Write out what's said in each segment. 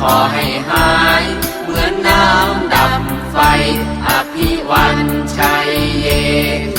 ขอให้หาย เหมือนน้ำดับไฟ อภิวันชัยเย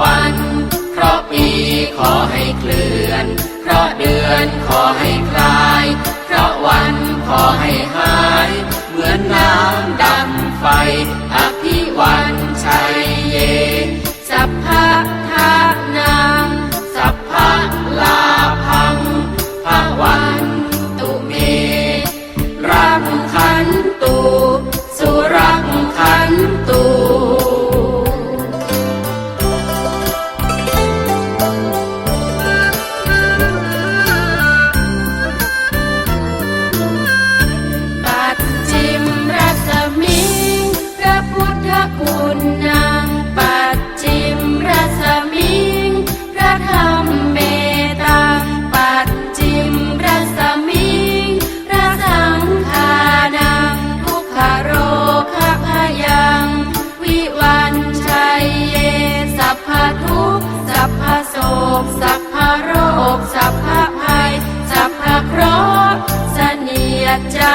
วัน เพราะปีขอให้เคลื่อน เพราะเดือนขอให้คลาย เพราะวันขอให้หาย เหมือนน้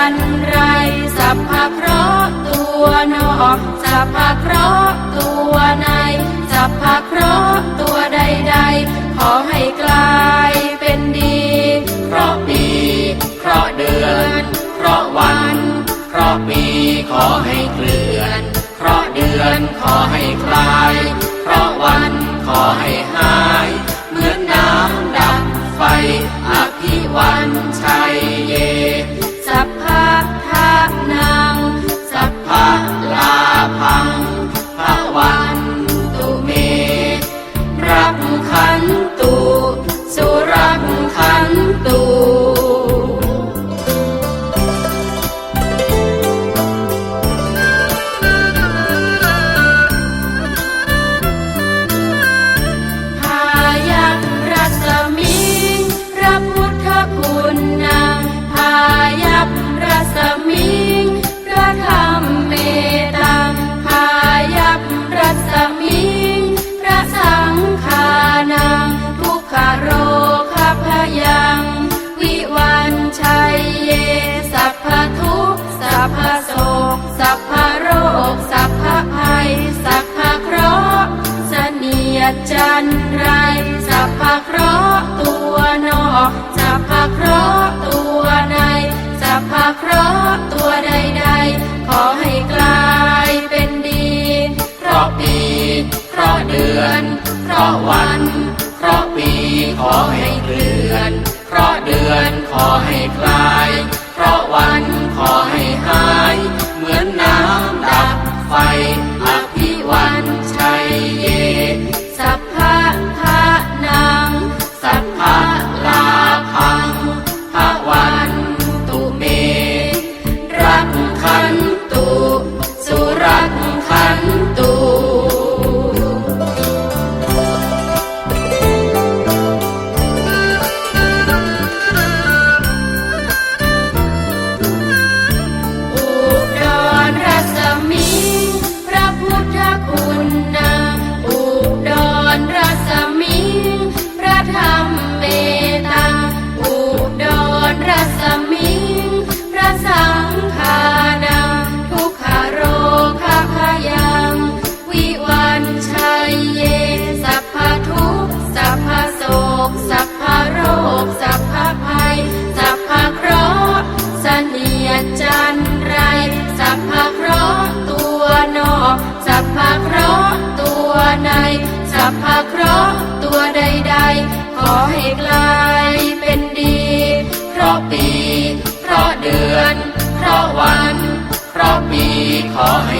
จันไรสัพพะเคราะห์ตัวนอกสัพพะเคราะห์ตัวในสัพพะเคราะห์ตัวใดใดขอให้กลายเป็นดี เคราะห์ปีเคราะห์เดือน เคราะห์วัน เคราะห์ปีขอให้เกลื่อน เคราะห์เดือนขอให้คลาย เคราะห์วันขอให้หาย ราะวันเพราะปีขอให้เคลื่อนเพราะเดือนขอให้คลา 好。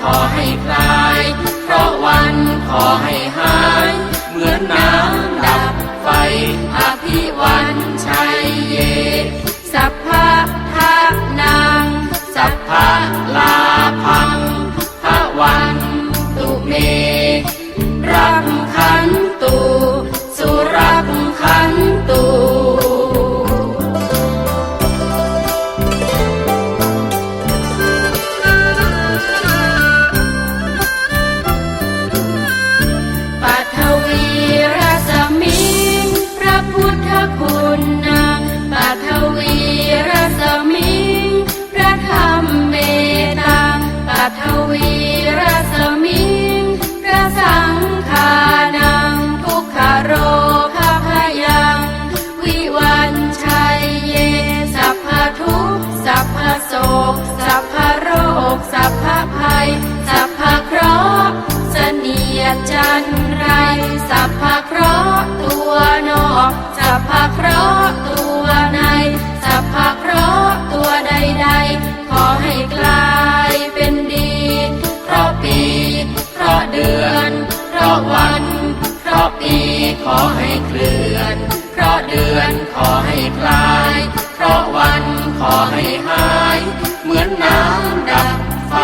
ขอให้คลา ขอให้เคลื่อน เพราะเดือนขอให้คลาย เพราะวันขอให้หาย เหมือนน้ำดับไฟ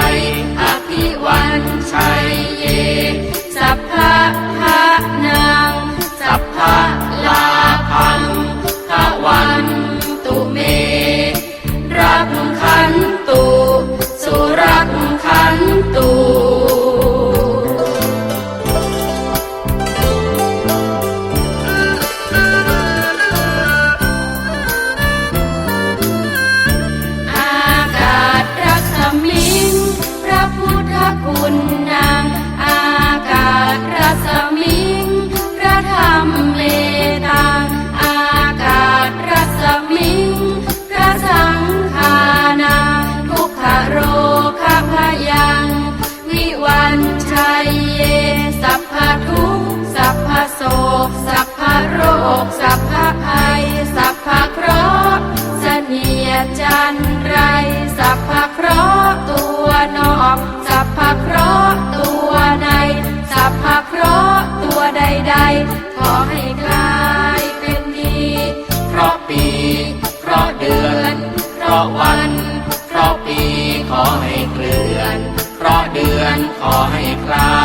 ราะวัน เพราะปีขอให้เคลื่อน เพราะเดือนขอให้คลา